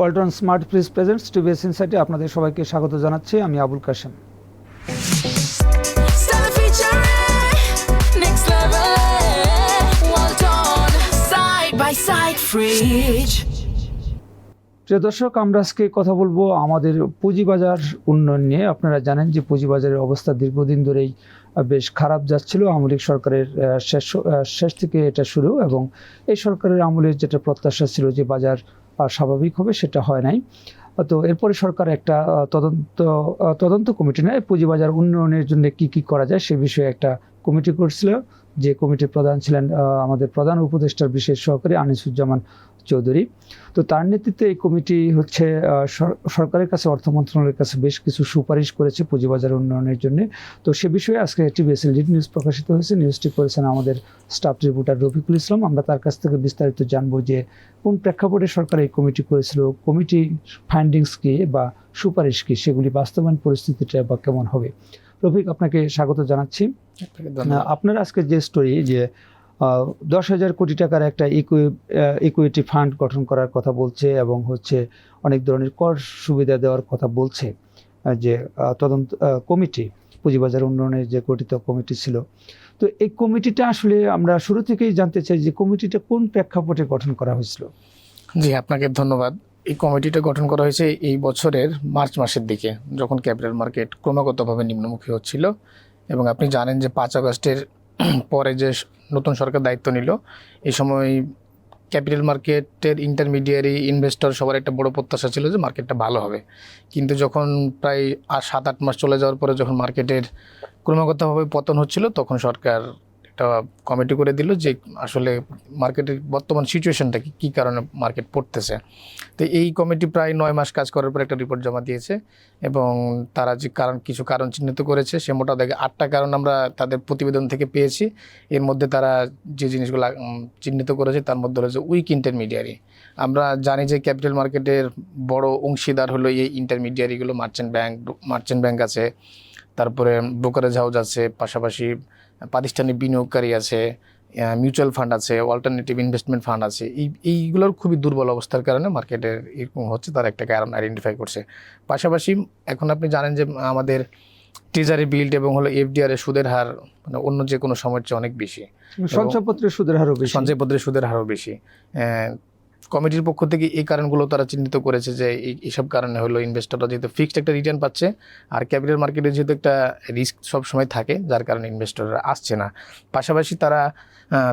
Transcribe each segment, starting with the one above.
Walton smart fridge presents TVS ইনসাইটে আপনাদের সবাইকে স্বাগত জানাচ্ছি আমি আবুল কাশেম. প্রিয় দর্শক আমরা আজকে কথা বলব আমাদের পুঁজিবাজার উন্নয়ন নিয়ে। আপনারা জানেন যে পুঁজিবাজারের অবস্থা দীর্ঘদিন ধরেই বেশ খারাপ যাচ্ছিল। আওয়ামী লীগ সরকারের শেষ শেষ থেকে এটা শুরু এবং এই সরকারের আমলের যেটা প্রত্যাশা ছিল যে বাজার স্বাভাবিক হবে, সেটা হয় নাই। তো এরপরে সরকার একটা তদন্ত তদন্ত কমিটি নেয়, পুঁজিবাজার উন্নয়নের জন্য কি কি করা যায়, সে বিষয়ে একটা কমিটি করছিল, যে কমিটির প্রধান ছিলেন আমাদের প্রধান উপদেষ্টার বিশেষ সহকারী আনিসুজ্জামান চৌধুরী। তো তার নেতৃত্বে এই কমিটি হচ্ছে সরকারের কাছে, অর্থ মন্ত্রণালয়ের কাছে বেশ কিছু সুপারিশ করেছে পুঁজিবাজার উন্নয়নের জন্য। তো সে বিষয়ে আজকে একটি টিভিএস লিড নিউজ প্রকাশিত হয়েছে। নিউজটি করেছেন আমাদের স্টাফ রিপোর্টার রফিকুল ইসলাম। আমরা তার কাছ থেকে বিস্তারিত জানব যে কোন প্রেক্ষাপটে সরকার এই কমিটি করেছিল, কমিটি ফাইন্ডিংস কি বা সুপারিশ কি, সেগুলি বাস্তবায়ন পরিস্থিতিটা বা কেমন হবে। রফিক, আপনাকে স্বাগত জানাচ্ছি। আপনার আজকে যে স্টোরি যে দশ হাজার কোটি টাকার একটা ইকুইটি ফান্ড গঠন করার কথা বলছে এবং হচ্ছে অনেক ধরনের কর সুবিধা দেওয়ার কথা বলছে যে তদন্ত কমিটি পুঁজিবাজার উন্নয়নের যে গঠিত কমিটি ছিল। তো এই কমিটিটা আসলে আমরা শুরু থেকেই জানতে চাই যে কমিটিটা কোন প্রেক্ষাপটে গঠন করা হয়েছিল। জি আপনাকে ধন্যবাদ। এই কমিটিটা গঠন করা হয়েছে এই বছরের মার্চ মাসের দিকে যখন ক্যাপিটাল মার্কেট ক্রমাগতভাবে নিম্নমুখী হচ্ছিল। এবং আপনি জানেন যে পাঁচ আগস্টের পরে যে নতুন সরকার দায়িত্ব নিল, এই সময় ক্যাপিটাল মার্কেটের ইন্টারমিডিয়ারি ইনভেস্টর সবার একটা বড় প্রত্যাশা ছিল যে মার্কেটটা ভালো হবে। কিন্তু যখন প্রায় আর সাত আট মাস চলে যাওয়ার পরে যখন মার্কেটের ক্রমাগতভাবে পতন হচ্ছিল, তখন সরকার একটা কমিটি করে দিল যে আসলে মার্কেটের বর্তমান সিচুয়েশনটা কি, কী কারণে মার্কেট পড়তেছে। তো এই কমিটি প্রায় নয় মাস কাজ করার পর একটা রিপোর্ট জমা দিয়েছে এবং তারা যে কারণ, কিছু কারণ চিহ্নিত করেছে, সে মোটা দেখে আটটা কারণ আমরা তাদের প্রতিবেদন থেকে পেয়েছি। এর মধ্যে তারা যে জিনিসগুলো চিহ্নিত করেছে তার মধ্যে রয়েছে উইক ইন্টারমিডিয়ারি আমরা জানি যে ক্যাপিটাল মার্কেটের বড় অংশীদার হলো এই ইন্টারমিডিয়ারিগুলো মার্চেন্ট ব্যাংক মার্চেন্ট ব্যাংক আছে। তারপরে ব্রোকারেজ হাউস আছে, পাশাপাশি প্রাতিষ্ঠানিক বিনিয়োগকারী আছে মিউচুয়াল ফান্ড আছে অল্টারনেটিভ ইনভেস্টমেন্ট ফান্ড আছে এই এইগুলোর খুবই দুর্বল অবস্থার কারণে মার্কেটের এরকম হচ্ছে তার একটা কারণ আইডেন্টিফাই করছে। পাশাপাশি এখন আপনি জানেন যে আমাদের ট্রেজারি বিল্ড এবং হলো এফডিআর এর সুদের হার মানে অন্য যে কোনো সময়ের চেয়ে অনেক বেশি। সঞ্চয়পত্রের সুদের হারও বেশি। সঞ্চয়পত্রের সুদের হারও বেশি। কমিটির পক্ষ থেকে এই কারণগুলো তারা চিহ্নিত করেছে যে এই এইসব কারণে হলো ইনভেস্টররা যেহেতু ফিক্সড একটা রিটার্ন পাচ্ছে, আর ক্যাপিটাল মার্কেটে যেহেতু একটা রিস্ক সবসময় থাকে, যার কারণে ইনভেস্টররা আসছে না। পাশাপাশি তারা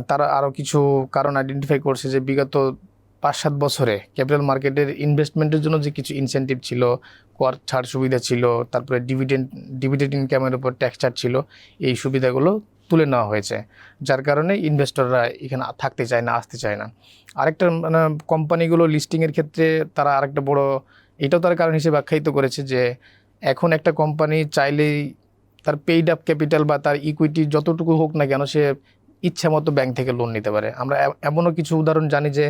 তারা আরও কিছু কারণ আইডেন্টিফাই করছে যে বিগত পাঁচ সাত বছরে ক্যাপিটাল মার্কেটের ইনভেস্টমেন্টের জন্য যে কিছু ইনসেন্টিভ ছিল, কর ছাড় সুবিধা ছিল, তারপরে ডিভিডেন্ড ডিভিডেন্ড ইনকামের উপর ট্যাক্স ছাড় ছিল, এই সুবিধাগুলো তুলে নেওয়া হয়েছে। যার কারণে ইনভেস্টররা এখানে থাকতে চায় না, আসতে চায় না। আরেকটা মানে কোম্পানিগুলো লিস্টিংয়ের ক্ষেত্রে তারা আরেকটা বড়, এটাও তার কারণ হিসেবে আখ্যায়িত করেছে যে এখন একটা কোম্পানি চাইলেই তার পেইড আপ ক্যাপিটাল বা তার ইকুইটি যতটুকু হোক না কেন সে ইচ্ছা মতো ব্যাংক থেকে লোন নিতে পারে। আমরা এমনও কিছু উদাহরণ জানি যে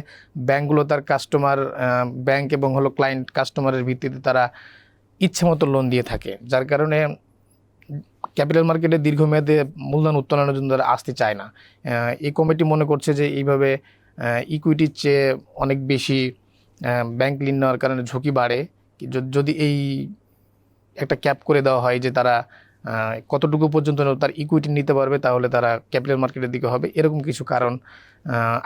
ব্যাংকগুলো তার কাস্টমার ব্যাংক এবং হলো ক্লায়েন্ট কাস্টমারের ভিত্তিতে তারা ইচ্ছে মতো লোন দিয়ে থাকে। যার কারণে ক্যাপিটাল মার্কেটে দীর্ঘমেয়াদে মূলধন উত্তোলনের জন্য তারা আসতে চায় না। এই কমিটি মনে করছে যে এইভাবে ইকুইটির চেয়ে অনেক বেশি ব্যাংক ঋণ নেওয়ার কারণে ঝুঁকি বাড়ে। যদি এই একটা ক্যাপ করে দেওয়া হয় যে তারা কতটুকু পর্যন্ত তার ইকুইটি নিতে পারবে তাহলে তারা ক্যাপিটাল মার্কেটের দিকে হবে। এরকম কিছু কারণ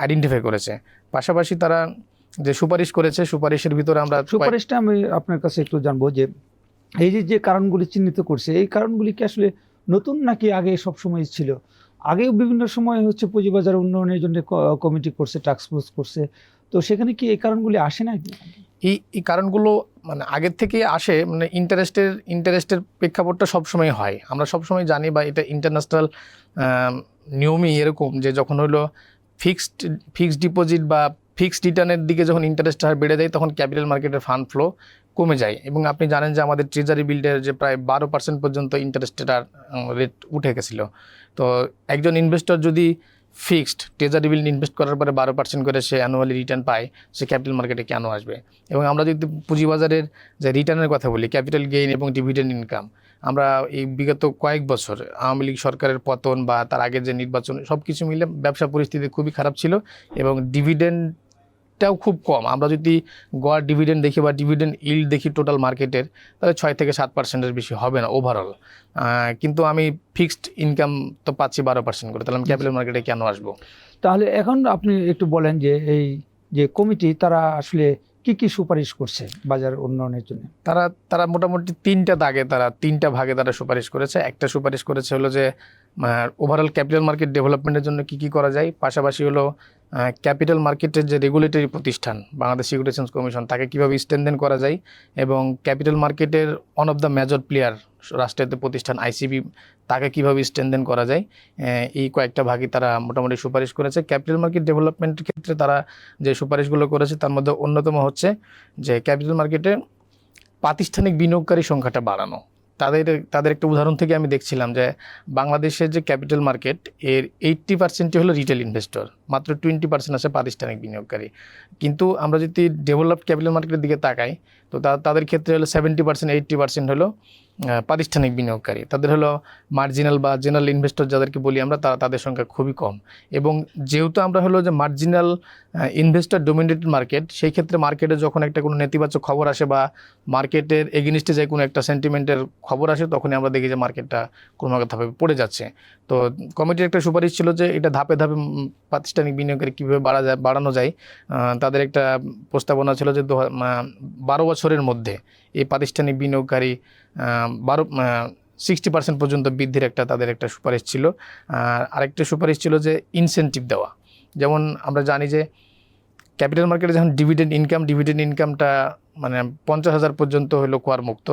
আইডেন্টিফাই করেছে। পাশাপাশি তারা যে সুপারিশ করেছে, সুপারিশের ভিতরে আমরা সুপারিশটা আমি আপনার কাছে একটু জানব যে এই যে যে কারণগুলি চিহ্নিত করছে, এই কারণগুলি কি আসলে নতুন নাকি আগে সব সময় ছিল? আগেও বিভিন্ন সময় হচ্ছে পুঁজিবাজার উন্নয়নের জন্য কমিটি করছে টাস্ক ফোর্স করছে। তো সেখানে কি এই কারণগুলি আসে না এই এই কারণগুলো মানে আগের থেকে আসে মানে ইন্টারেস্টের ইন্টারেস্টের প্রেক্ষাপটটা সবসময় হয়। আমরা সবসময় জানি বা এটা ইন্টারন্যাশনাল নিয়মই এরকম যে যখন হলো ফিক্সড ফিক্সড ডিপোজিট বা ফিক্সড রিটার্নের দিকে যখন ইন্টারেস্ট হার বেড়ে যায়, তখন ক্যাপিটাল মার্কেটের ফান্ড ফ্লো কমে যায়। এবং আপনি জানেন যে আমাদের ট্রেজারি বিল্ডের যে প্রায় বারো পার্সেন্ট পর্যন্ত ইন্টারেস্টের রেট উঠে গেছিল। তো একজন ইনভেস্টর যদি ফিক্সড ট্রেজারি বিল ইনভেস্ট করার পরে বারো পার্সেন্ট করে সে অ্যানুয়ালি রিটার্ন পায়, সে ক্যাপিটাল মার্কেটে কেন আসবে? এবং আমরা যদি পুঁজিবাজারের যে রিটার্নের কথা বলি ক্যাপিটাল গেইন এবং ডিভিডেন্ড ইনকাম আমরা এই বিগত কয়েক বছর আওয়ামী লীগ সরকারের পতন বা তার আগে যে নির্বাচন সব কিছু মিলে ব্যবসা পরিস্থিতি খুবই খারাপ ছিল এবং ডিভিডেন্ড ইল্ডটাও খুব কম। আমরা যদি গড় ডিভিডেন্ড দেখি বা ডিভিডেন্ড ইল্ড দেখি টোটাল মার্কেটের তাহলে ছয় থেকে সাত পার্সেন্টের বেশি হবে না ওভারঅল কিন্তু আমি ফিক্সড ইনকাম তো পাচ্ছি বারো পার্সেন্ট করে। তাহলে আমি ক্যাপিটাল মার্কেটে কেন আসব? তাহলে এখন আপনি একটু বলেন যে এই যে কমিটি তারা আসলে কি কি সুপারিশ করছে বাজার উন্নয়নের জন্য? তারা তারা মোটামুটি তিনটা দাগে তারা তিনটা ভাগে তারা সুপারিশ করেছে। একটা সুপারিশ করেছে হলো যে ওভারঅল ক্যাপিটাল মার্কেট ডেভেলপমেন্টের জন্য কি কি করা যায়। পাশাপাশি হলো ক্যাপিটাল মার্কেটের যে রেগুলেটরি প্রতিষ্ঠান, বাংলাদেশ সিকিউরিটি কমিশন তাকে কীভাবে স্ট্রেনদেন করা যায় এবং ক্যাপিটাল মার্কেটের one of the major player রাষ্ট্রায়ত্ত প্রতিষ্ঠান আইসিবি তাকে কীভাবে স্ট্রেনদেন করা যায় এই কয়েকটা ভাগই তারা মোটামুটি সুপারিশ করেছে। ক্যাপিটাল মার্কেট ডেভেলপমেন্টের ক্ষেত্রে তারা যে সুপারিশগুলো করেছে, তার মধ্যে অন্যতম হচ্ছে যে ক্যাপিটাল মার্কেটে প্রাতিষ্ঠানিক বিনিয়োগকারী সংখ্যাটা বাড়ানো। তাদের তাদের একটা উদাহরণ থেকে আমি দেখছিলাম যে বাংলাদেশের যে ক্যাপিটাল মার্কেট, এর এইট্টি পার্সেন্টই হলো রিটেল ইনভেস্টর মাত্র টোয়েন্টি পার্সেন্ট আছে প্রাতিষ্ঠানিক বিনিয়োগকারী। কিন্তু আমরা যদি ডেভেলপড ক্যাপিটাল মার্কেটের দিকে তাকাই তো তাদের ক্ষেত্রে হলো সেভেন্টি পার্সেন্ট এইট্টি পার্সেন্ট হলো প্রাতিষ্ঠানিক বিনিয়োগকারী। তাদের হলো মার্জিনাল বা জেনারেল ইনভেস্টর যাদেরকে বলি আমরা, তারা তাদের সংখ্যা খুবই কম। এবং যেহেতু আমরা হলো যে মার্জিনাল ইনভেস্টর ডোমিনেটেড মার্কেট সেই ক্ষেত্রে মার্কেটে যখন একটা কোনো নেতিবাচক খবর আসে বা মার্কেটের এগেনিস্টে যায় কোনো একটা সেন্টিমেন্টের খবর আসে, তখনই আমরা দেখি যে মার্কেটটা ক্রমাগতভাবে পড়ে যাচ্ছে। তো কমিটির একটা সুপারিশ ছিল যে এটা ধাপে ধাপে প্রাতিষ্ঠানিক বিনিয়োগের কীভাবে বাড়া যায়, বাড়ানো যায় তাদের একটা প্রস্তাবনা ছিল যে বারো বছরের মধ্যে এই প্রাতিষ্ঠানিক বিনিয়োগকারী বারো সিক্সটি পার্সেন্ট পর্যন্ত বৃদ্ধির একটা তাদের একটা সুপারিশ ছিল। আর আরেকটা সুপারিশ ছিল যে ইনসেন্টিভ দেওয়া। যেমন আমরা জানি যে ক্যাপিটাল মার্কেটে যখন ডিভিডেন্ড ইনকাম ডিভিডেন্ড ইনকামটা মানে পঞ্চাশ হাজার পর্যন্ত হলো কোয়ার মুক্ত।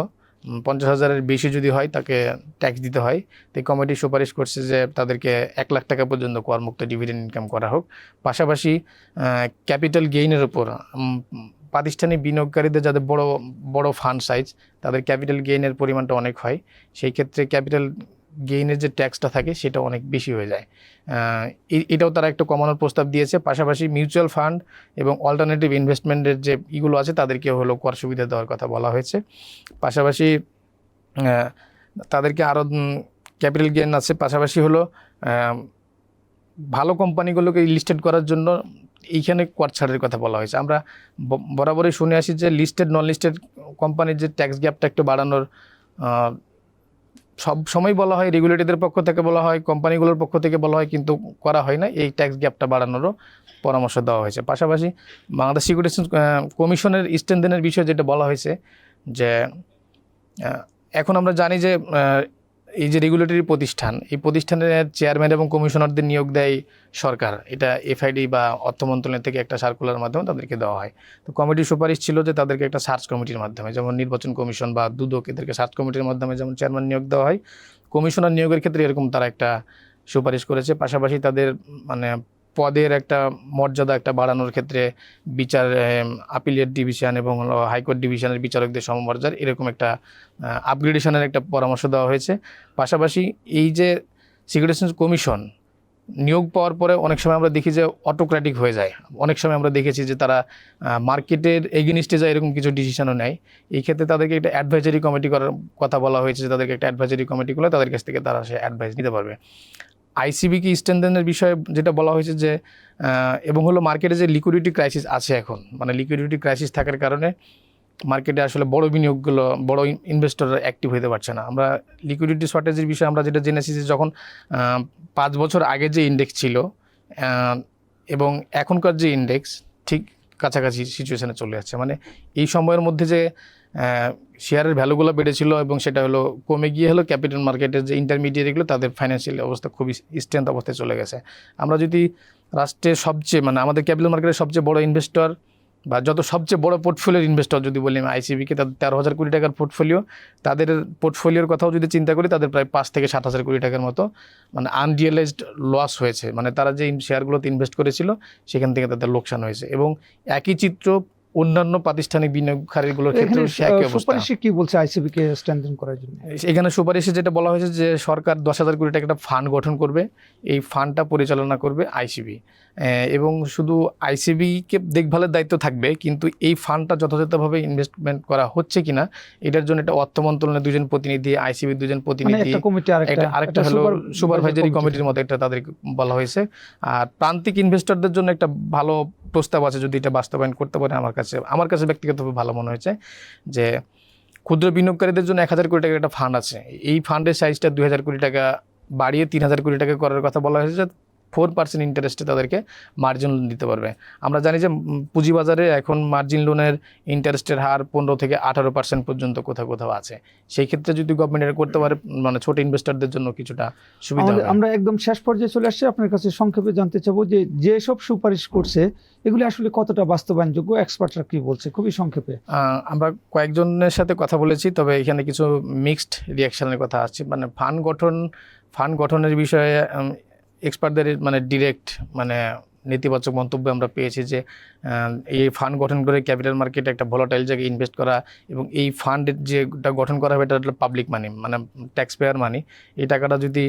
পঞ্চাশ হাজারের বেশি যদি হয় তাকে ট্যাক্স দিতে হয়। তো কমিটি সুপারিশ করছে যে তাদেরকে এক লাখ টাকা পর্যন্ত কোয়ার মুক্ত ডিভিডেন্ড ইনকাম করা হোক। পাশাপাশি ক্যাপিটাল গেইনের উপর প্রাতিষ্ঠানিক বিনিয়োগকারীদের যাদের বড় বড় ফান্ড সাইজ তাদের ক্যাপিটাল গেইনের পরিমাণটা অনেক হয়। সেই ক্ষেত্রে ক্যাপিটাল গেইনের যে ট্যাক্সটা থাকে, সেটা অনেক বেশি হয়ে যায়। এটাও তারা একটা কমানোর প্রস্তাব দিয়েছে। পাশাপাশি মিউচুয়াল ফান্ড এবং অল্টারনেটিভ ইনভেস্টমেন্টের যে ইগুলো আছে তাদেরকে হলো কর সুবিধা দেওয়ার কথা বলা হয়েছে। পাশাপাশি তাদেরকে আরও ক্যাপিটাল গেইন আছে। পাশাপাশি হলো ভালো কোম্পানিগুলোকে লিস্টেড করার জন্য এইখানে কর ছাড়ের কথা বলা হয়েছে। আমরা বরাবরই শুনে আসি যে লিস্টেড নন লিস্টেড কোম্পানির যে ট্যাক্স গ্যাপটা একটু বাড়ানোর সব সময় বলা হয় রেগুলেটরদের পক্ষ থেকে বলা হয় কোম্পানিগুলোর পক্ষ থেকে বলা হয়, কিন্তু করা হয় না। এই ট্যাক্স গ্যাপটা বাড়ানোরও পরামর্শ দেওয়া হয়েছে। পাশাপাশি বাংলাদেশ সিকিউরিটি কমিশনের স্ট্যান্ডেনের বিষয়ে যেটা বলা হয়েছে যে এখন আমরা জানি যে এই যে রেগুলেটরি প্রতিষ্ঠান, এই প্রতিষ্ঠানের চেয়ারম্যান এবং কমিশনারদের নিয়োগ দেয় সরকার। এটা এফআইডি বা অর্থ মন্ত্রণালয় থেকে একটা সার্কুলার মাধ্যমে তাদেরকে দেওয়া হয়। তো কমিটির সুপারিশ ছিল যে তাদেরকে একটা সার্চ কমিটির মাধ্যমে, যেমন নির্বাচন কমিশন বা দুদক এদেরকে সার্চ কমিটির মাধ্যমে যেমন চেয়ারম্যান নিয়োগ দেওয়া হয়। কমিশনার নিয়োগের ক্ষেত্রে এরকম তারা একটা সুপারিশ করেছে। পাশাপাশি তাদের মানে পদের একটা মর্যাদা একটা বাড়ানোর ক্ষেত্রে বিচার আপিলিয়েট ডিভিশন এবং হাইকোর্ট ডিভিশনের বিচারকদের সমমর্যাদার এরকম একটা আপগ্রেডেশনের একটা পরামর্শ দেওয়া হয়েছে। পাশাপাশি এই যে সিকিউরিটি কমিশন নিয়োগ পাওয়ার পরে অনেক সময় আমরা দেখি যে অটোক্র্যাটিক হয়ে যায়। অনেক সময় আমরা দেখেছি যে তারা মার্কেটের এগেনিস্টে যায় এরকম কিছু ডিসিশনও নেয়। এই ক্ষেত্রে তাদেরকে একটা অ্যাডভাইজারি কমিটি করার কথা বলা হয়েছে যে তাদেরকে একটা অ্যাডভাইজারি কমিটি করলে তাদের কাছ থেকে তারা সে অ্যাডভাইস নিতে পারবে। আইসিবিকে স্ট্যান্ডার্ডের বিষয়ে যেটা বলা হয়েছে যে এবং হলো মার্কেটে যে লিকুইডিটি ক্রাইসিস আছে এখন মানে লিকুইডিটি ক্রাইসিস থাকার কারণে মার্কেটে আসলে বড় বিনিয়োগগুলো, বড় ইনভেস্টররা অ্যাক্টিভ হতে পারছে না। আমরা লিকুইডিটি শর্টেজের বিষয়ে আমরা যেটা জেনেছি যে যখন পাঁচ বছর আগে যে ইন্ডেক্স ছিল এবং এখনকার যে ইন্ডেক্স ঠিক কাছাকাছি সিচুয়েশানে চলে যাচ্ছে মানে এই সময়ের মধ্যে যে শেয়ারের ভ্যালুগুলো বেড়েছিল এবং সেটা হলো কমে গিয়ে হলো ক্যাপিটাল মার্কেটের যে ইন্টারমিডিয়েটগুলো তাদের ফাইন্যান্সিয়াল অবস্থা খুবই স্ট্রেন্থ অবস্থায় চলে গেছে। আমরা যদি রাষ্ট্রের সবচেয়ে মানে আমাদের ক্যাপিটাল মার্কেটের সবচেয়ে বড় ইনভেস্টর বা যত সবচেয়ে বড় পোর্টফোলিওর ইনভেস্টর যদি বলি আমি আইসিবিকে তাদের তেরো হাজার কোটি টাকার পোর্টফোলিও তাদের পোর্টফোলিওর কথাও যদি চিন্তা করি, তাদের প্রায় পাঁচ থেকে সাত হাজার কোটি টাকার মতো মানে আনরিয়েলাইজড লস হয়েছে। মানে তারা যে শেয়ারগুলোতে ইনভেস্ট করেছিল, সেখান থেকে তাদের লোকসান হয়েছে। এবং একই চিত্র অন্যান্য প্রাতিষ্ঠানিক বিনিয়োগকারীগুলোর সে একই অবস্থা। সুপারিশে কি বলছে আইসিবি কে স্ট্রেনথেন করার জন্য? এখানে সুপারিশে যেটা বলা হয়েছে যে সরকার দশ হাজার কোটি টাকা একটা ফান্ড গঠন করবে এই ফান্ডটা পরিচালনা করবে আইসিবি। এবং শুধু আইসিবিকে দেখভালের দায়িত্ব থাকবে কিন্তু এই ফান্ডটা যথাযথভাবে ইনভেস্টমেন্ট করা হচ্ছে কিনা এটার জন্য একটা অর্থ মন্ত্রণালয়ের দুজন প্রতিনিধি আইসিবির দুজন মানে প্রতিনিধি কমিটি আরেকটা হলো সুপারভাইজারি কমিটির মতো একটা তাদের বলা হয়েছে। আর প্রান্তিক ইনভেস্টরদের জন্য একটা ভালো প্রস্তাব আছে যদি এটা বাস্তবায়ন করতে পারে আমার কাছে আমার কাছে ব্যক্তিগতভাবে ভালো মনে হয়েছে যে ক্ষুদ্র বিনিয়োগকারীদের জন্য এক হাজার কোটি টাকার একটা ফান্ড আছে। এই ফান্ডের সাইজটা দুই হাজার কোটি টাকা বাড়িয়ে তিন হাজার কোটি টাকা করার কথা বলা হয়েছে ফোর পার্সেন্ট ইন্টারেস্টে তাদেরকে মার্জিন লোন দিতে পারবে। আমরা জানি যে পুঁজিবাজারে এখন মার্জিন লোনের ইন্টারেস্টের হার পনেরো থেকে আঠারো পার্সেন্ট পর্যন্ত কোথাও কোথাও আছে। সেই ক্ষেত্রে যদি গভর্নমেন্ট এটা করতে পারে মানে ছোট ইনভেস্টরদের জন্য কিছুটা সুবিধা আমরা একদম শেষ পর্যায়ে চলে আসছি। আপনার কাছে সংক্ষেপে জানতে চাবো যে যেসব সুপারিশ করছে এগুলি আসলে কতটা বাস্তবায়নযোগ্য? এক্সপার্টরা কি বলছে? খুবই সংক্ষেপে। আমরা কয়েকজনের সাথে কথা বলেছি তবে এখানে কিছু মিক্সড রিয়াকশনের কথা আছে মানে ফান্ড গঠন ফান্ড গঠনের বিষয়ে এক্সপার্টদের মানে ডিরেক্ট মানে নেতিবাচক মন্তব্য আমরা পেয়েছি যে এই ফান্ড গঠন করে ক্যাপিটাল মার্কেটে একটা ভোলাটাইল জায়গায় ইনভেস্ট করা এবং এই ফান্ডের যেটা গঠন করা হবে এটা পাবলিক মানি মানে ট্যাক্স পেয়ার মানি এই টাকাটা যদি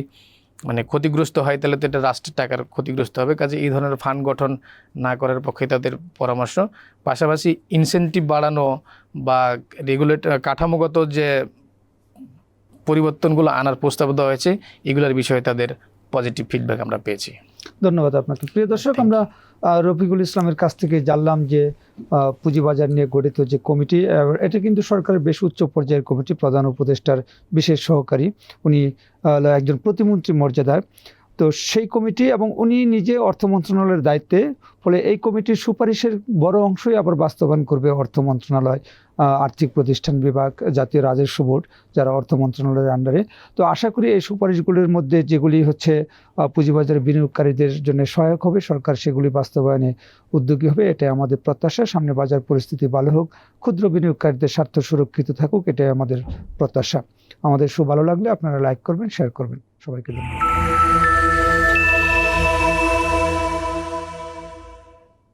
মানে ক্ষতিগ্রস্ত হয় তাহলে তো এটা রাষ্ট্রের টাকার ক্ষতিগ্রস্ত হবে। কাজে এই ধরনের ফান্ড গঠন না করার পক্ষে তাদের পরামর্শ। পাশাপাশি ইনসেন্টিভ বাড়ানো বা রেগুলেট কাঠামোগত যে পরিবর্তনগুলো আনার প্রস্তাব দেওয়া হয়েছে, এগুলোর বিষয়ে তাদের পজিটিভ ফিডব্যাক আমরা পেয়েছি। ধন্যবাদ আপনাকে। প্রিয় দর্শক আমরা রফিকুল ইসলামের কাছ থেকে জানলাম যে পুঁজিবাজার নিয়ে গঠিত যে কমিটি এটা কিন্তু সরকারের বেশ উচ্চ পর্যায়ের কমিটি প্রধান উপদেষ্টার বিশেষ সহকারী। উনি একজন প্রতিমন্ত্রী মর্যাদার। তো সেই কমিটি এবং উনি নিজে অর্থ মন্ত্রণালয়ের দায়িত্বে ফলে এই কমিটির সুপারিশের বড় অংশই আবার বাস্তবায়ন করবে অর্থ মন্ত্রণালয় আর্থিক প্রতিষ্ঠান বিভাগ জাতীয় রাজস্ব বোর্ড যারা অর্থ মন্ত্রণালয়ের আন্ডারে তো আশা করি এই সুপারিশগুলির মধ্যে যেগুলি হচ্ছে আহ, পুঁজিবাজারে বিনিয়োগকারীদের জন্য সহায়ক হবে সরকার সেগুলি বাস্তবায়নে উদ্যোগী হবে এটাই আমাদের প্রত্যাশা। সামনে বাজার পরিস্থিতি ভালো হোক ক্ষুদ্র বিনিয়োগকারীদের স্বার্থ সুরক্ষিত থাকুক এটাই আমাদের প্রত্যাশা। আমাদের শো ভালো লাগলে আপনারা লাইক করবেন শেয়ার করবেন। সবাইকে ধন্যবাদ।